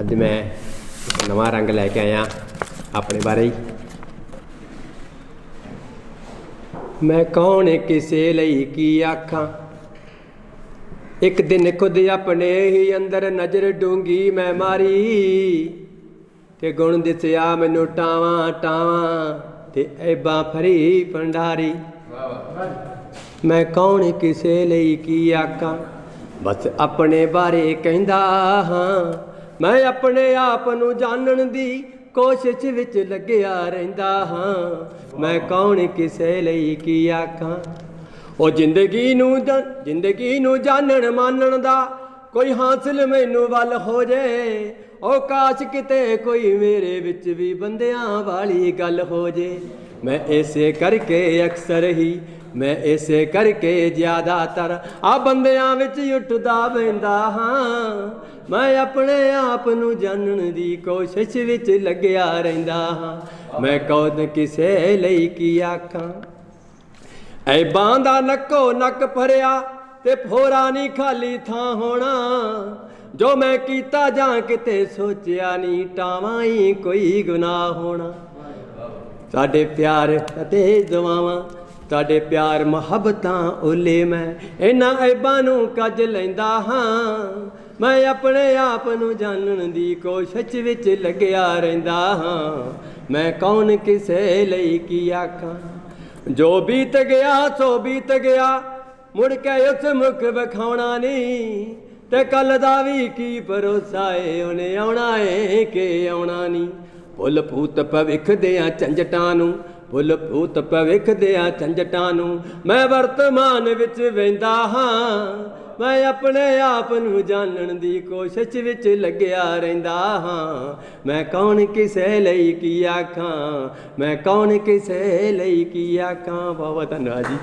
ਅੱਜ ਮੈਂ ਨਵਾਂ ਰੰਗ ਲੈ ਕੇ ਆਇਆ ਆਪਣੇ ਬਾਰੇ ਹੀ। ਮੈਂ ਕੌਣ ਕਿਸੇ ਲਈ ਕੀ ਆਖਾਂ? ਇੱਕ ਦਿਨ ਖੁਦ ਆਪਣੇ ਹੀ ਅੰਦਰ ਨਜ਼ਰ ਡੂੰਗੀ ਮੈਂ ਮਾਰੀ ਤੇ ਗੁਣ ਦਿਸਿਆ ਮੈਨੂੰ ਟਾਵਾਂ ਟਾਵਾਂ ਤੇ ਐਬਾਂ ਫਰੀ ਭੰਡਾਰੀ। ਮੈਂ ਕੌਣ ਕਿਸੇ ਲਈ ਕੀ ਆਖਾਂ? ਬਸ ਆਪਣੇ ਬਾਰੇ ਕਹਿੰਦਾ ਹਾਂ। ਮੈਂ ਆਪਣੇ ਆਪ ਨੂੰ ਜਾਣਨ ਦੀ ਕੋਸ਼ਿਸ਼ ਵਿੱਚ ਲੱਗਿਆ ਰਹਿੰਦਾ ਹਾਂ। ਮੈਂ ਕੌਣ ਕਿਸੇ ਲਈ ਕੀ ਆਖਾਂ? ਉਹ ਜ਼ਿੰਦਗੀ ਨੂੰ ਜ਼ਿੰਦਗੀ ਨੂੰ ਜਾਣਨ ਮਾਨਣ ਦਾ ਕੋਈ ਹਾਸਲ ਮੈਨੂੰ ਵੱਲ ਹੋ ਜੇ। ਉਹ ਕਾਸ਼ ਕਿਤੇ ਕੋਈ ਮੇਰੇ ਵਿੱਚ ਵੀ ਬੰਦਿਆਂ ਵਾਲੀ ਗੱਲ ਹੋ ਜੇ। ਮੈਂ ਇਸੇ ਕਰਕੇ ਅਕਸਰ ਹੀ, ਮੈਂ ਇਸੇ ਕਰਕੇ ਜ਼ਿਆਦਾਤਰ ਆ ਬੰਦਿਆਂ ਵਿੱਚ ਉੱਠਦਾ ਬੈਂਦਾ ਹਾਂ। ਮੈਂ ਆਪਣੇ ਆਪ ਨੂੰ ਜਾਣਨ ਦੀ ਕੋਸ਼ਿਸ਼ ਵਿੱਚ ਲੱਗਿਆ ਰਹਿੰਦਾ ਹਾਂ। ਮੈਂ ਕੌਣ ਕਿਸੇ ਲਈ ਕੀ ਆਖਾਂ? ਐਬਾਂ ਦਾ ਨੱਕੋ ਨੱਕ ਭਰਿਆ ਤੇ ਫੋਰਾ ਨਹੀਂ ਖਾਲੀ ਥਾਂ ਹੋਣਾ। ਜੋ ਮੈਂ ਕੀਤਾ ਜਾਂ ਕਿਤੇ ਸੋਚਿਆ ਨਹੀਂ, ਟਾਵਾਂ ਹੀ ਕੋਈ ਗੁਨਾਹ ਹੋਣਾ। ਸਾਡੇ ਪਿਆਰ ਅਤੇ ਦੁਆਵਾਂ, ਤੁਹਾਡੇ ਪਿਆਰ ਮੁਹੱਬਤਾਂ ਓਲੇ ਮੈਂ, ਇਹਨਾਂ ਐਬਾਂ ਨੂੰ ਕੱਜ ਲੈਂਦਾ ਹਾਂ। ਮੈਂ ਆਪਣੇ ਆਪ ਨੂੰ ਜਾਣਨ ਦੀ ਕੋਸ਼ਿਸ਼ ਵਿੱਚ ਲੱਗਿਆ ਰਹਿੰਦਾ ਹਾਂ। ਮੈਂ ਕੌਣ ਕਿਸੇ ਲਈ ਕੀ ਆਖਾਂ? ਜੋ ਬੀਤ ਗਿਆ, ਸੋ ਬੀਤ ਗਿਆ, ਮੁੜ ਕੇ ਉਸ ਮੁਖ ਵਿਖਾਉਣਾ ਨਹੀਂ। ਤੇ ਕੱਲ ਦਾ ਵੀ ਕੀ ਭਰੋਸਾ ਏ, ਉਹਨੇ ਆਉਣਾ ਏ, ਕਿ ਆਉਣਾ ਨਹੀਂ। ਭੁੱਲ ਭੂਤ ਭਵਿੱਖ ਦਿਆਂ ਝੰਜਟਾਂ ਨੂੰ ਭੁੱਲ ਭੂਤ ਭਵਿੱਖ ਦਿਆਂ ਝੰਜਟਾਂ ਨੂੰ ਮੈਂ ਵਰਤਮਾਨ ਵਿੱਚ ਵੈਂਦਾ ਹਾਂ। ਮੈਂ ਆਪਣੇ ਆਪ ਨੂੰ ਜਾਣਨ ਦੀ ਕੋਸ਼ਿਸ਼ ਵਿੱਚ ਲੱਗਿਆ ਰਹਿੰਦਾ ਹਾਂ। ਮੈਂ ਕੌਣ ਕਿਸੇ ਲਈ ਕੀ ਆਖਾਂ? ਮੈਂ ਕੌਣ ਕਿਸੇ ਲਈ ਕੀ ਆਖਾਂ? ਬਹੁਤ ਧੰਨਵਾਦ ਜੀ।